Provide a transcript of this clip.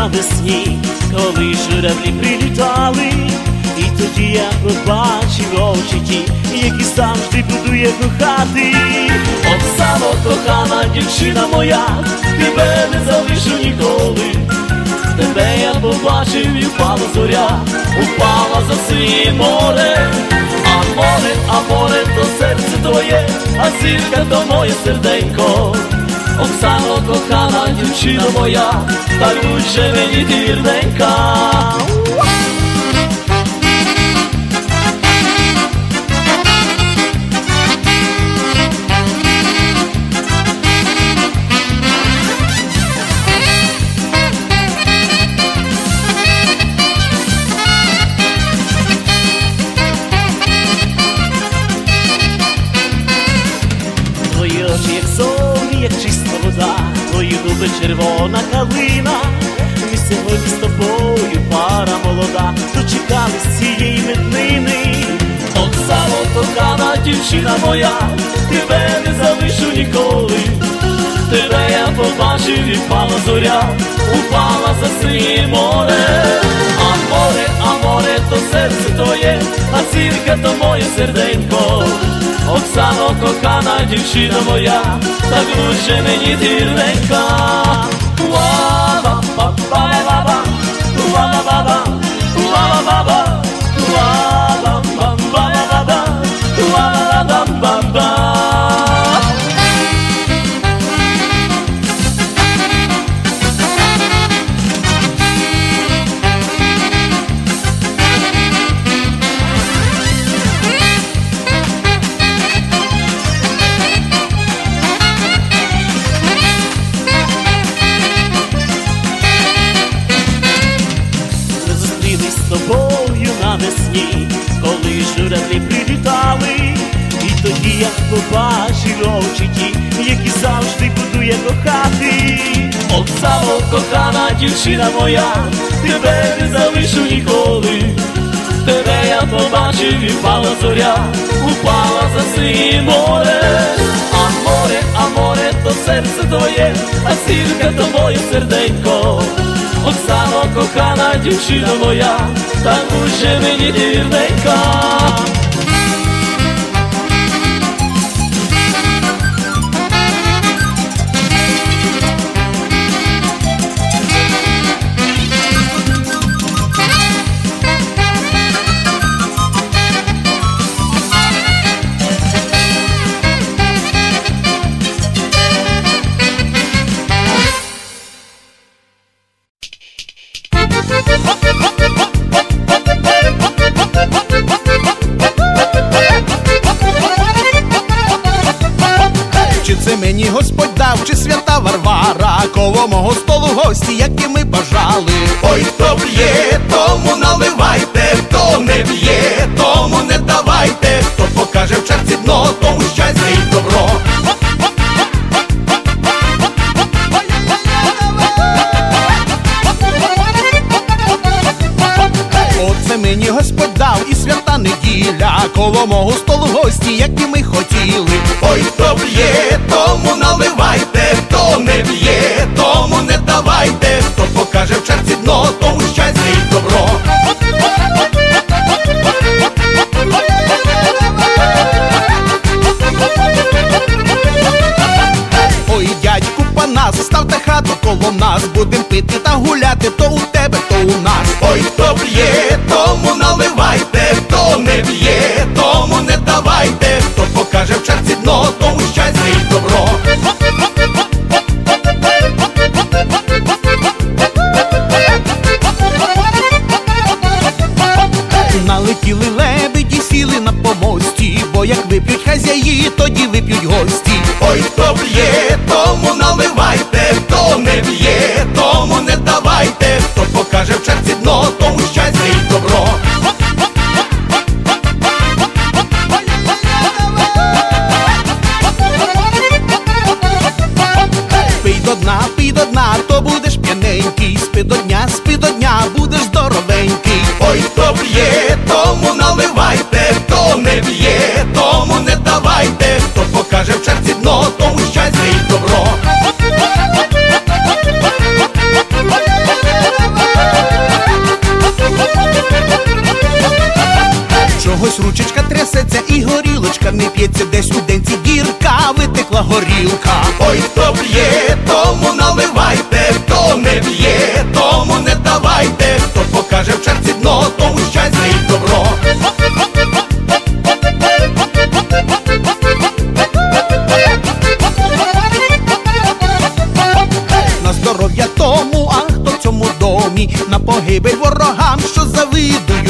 навесні, коли журавлі прилітали, і тоді я побачив очі ті, які завжди буду я кохати. Оксано, кохана дівчина моя, тебе не залишу ніколи. Тебе я побачив і впала зоря, упала за свій море, а море, а море то серце твоє, а зірка то моє серденько. Oksano kochana dziewczyno moja Tak już, że mnie nie червона калина. Ми сьогодні з тобою пара молода, дочекались цієї меднини. от кохана дівчина моя, тебе не залишу ніколи. Тебе я побачив і впала зоря, упала за синє море. А море, а море, то серце твоє, а цірка то моє серденько. Оксано, кохана дівчина моя, так лучше мені. Ла-ба-ба-ба-ба-ба, навесні, коли журавлі прилітали, і тоді я побачив очі ті, які завжди буду я кохати. Оксано, кохана дівчина моя, тебе не залишу ніколи. Тебе я побачив і впала зоря, упала за синє море, а море, а море то серце твоє, а зірка то моє серденько. Оксано, кохана дівчина моя, так уже мені вірненька. Чи це мені Господь дав, чи свята Варвара, коло мого столу гості, які ми бажали. Ой, хто б'є, тому наливайте, хто не б'є, неділя, коло б'ється, десь студенці гірка, витекла горілка. Ой, хто п'є, тому наливайте, хто не п'є, тому не давайте, хто покаже в черці дно, тому щастя і добро. На здоров'я тому, а хто в цьому домі, на погибель ворогам, що завидую